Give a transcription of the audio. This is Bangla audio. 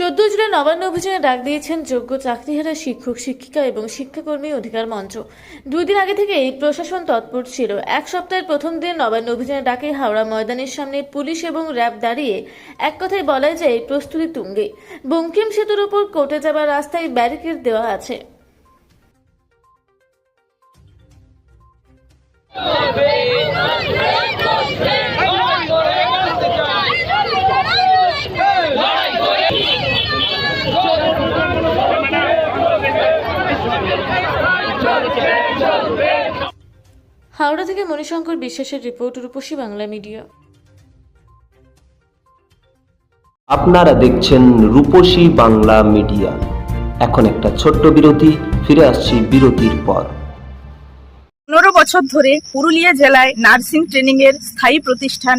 চোদ্দ জুলাই নবান্ন অভিযানে ডাক দিয়েছেন যোগ্য চাকরিহারা শিক্ষক, শিক্ষিকা এবং শিক্ষাকর্মী অধিকার মঞ্চ দুই দিন আগে থেকেই প্রশাসন তৎপর ছিল। এক সপ্তাহের প্রথম দিন নবান্ন অভিযানে ডাকে হাওড়া ময়দানের সামনে পুলিশ এবং র্যাব দাঁড়িয়ে এক কথায় বলা যায় প্রস্তুতি তুঙ্গে। বঙ্কিম সেতুর উপর কোর্টে যাবার রাস্তায় ব্যারিকেড দেওয়া আছে। হাওড়া থেকে মণিশঙ্কর বিশ্বাসের রিপোর্ট রূপসী বাংলা মিডিয়া। আপনারা দেখছেন রূপসী বাংলা মিডিয়া। এখন একটা ছোট্ট বিরতি ফিরে আসছি বিরতির পর। পনেরো বছর ধরে পুরুলিয়া জেলায় নার্সিং ট্রেনিং এর স্থায়ী প্রতিষ্ঠান